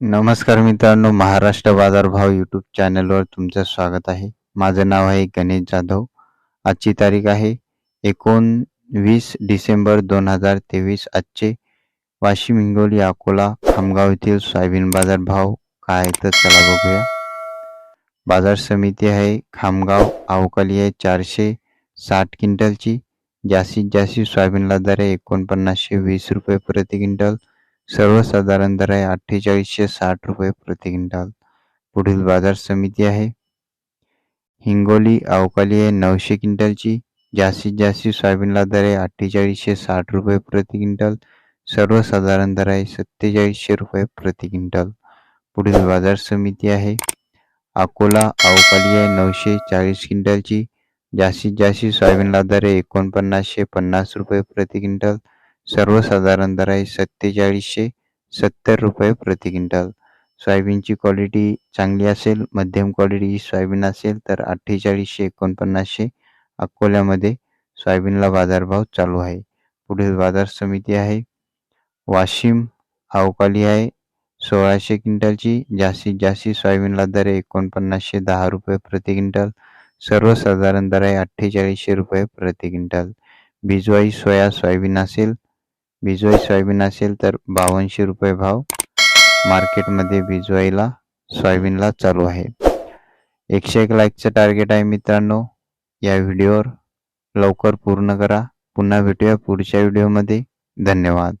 नमस्कार मित्रांनो महाराष्ट्र बाजारभाव यूट्यूब चॅनलवर तुमचं स्वागत आहे. माझं नाव आहे गणेश जाधव. आजची तारीख आहे एकोणवीस डिसेंबर दोन हजार तेवीस. आजचे वाशिम हिंगोली अकोला खामगाव येथील सोयाबीन बाजार भाव काय आहे तर चला बघूया. बाजार समिती आहे खामगाव अवकाली आहे चारशे साठ क्विंटलची. जास्तीत जास्त सोयाबीनला दर आहे एकोणपन्नासशे वीस रुपये प्रति क्विंटल. सर्वसाधारण दर आहे अठ्ठेचाळीसशे साठ रुपये प्रति क्विंटल. पुढील बाजार समिती आहे. हिंगोली अवकाली आहे नऊशे क्विंटलची. जास्तीत जास्त सोयाबीनला दर आहे अठ्ठेचाळीसशे साठ रुपये प्रति क्विंटल. सर्वसाधारण दर आहे सत्तेचाळीसशे रुपये प्रति क्विंटल. पुढील बाजार समिती आहे. अकोला अवकाली आहे नऊशे चाळीस क्विंटलची. जास्तीत जास्त सोयाबीनला दर आहे एकोणपन्नासशे पन्नास रुपये प्रति क्विंटल. सर्वसाधारण दर आहे सत्तेचाळीसशे सत्तर रुपये प्रति क्विंटल. सोयाबीनची क्वालिटी चांगली असेल मध्यम क्वालिटी सोयाबीन असेल तर अठ्ठेचाळीसशे एकोणपन्नासशे अकोल्यामध्ये सोयाबीनला बाजारभाव चालू आहे. पुढील बाजार समिती आहे. वाशिम अवकाली आहे. सोळाशे क्विंटलची जास्तीत जास्त सोयाबीनला दर आहे एकोणपन्नासशे दहा रुपये प्रति क्विंटल. सर्वसाधारण दर आहे अठ्ठेचाळीसशे रुपये प्रति क्विंटल. बिजवाई सोया सोयाबीन असेल बिजवाई सोयाबीन असेल तर बावनशे रुपये भाव. मार्केटमध्ये बिजवाईला सोयाबीनला चालू आहे. एकशे एक लाईकचं टार्गेट आहे मित्रांनो. या व्हिडिओवर लवकर पूर्ण करा. पुन्हा भेटूया पुढच्या व्हिडिओमध्ये. धन्यवाद.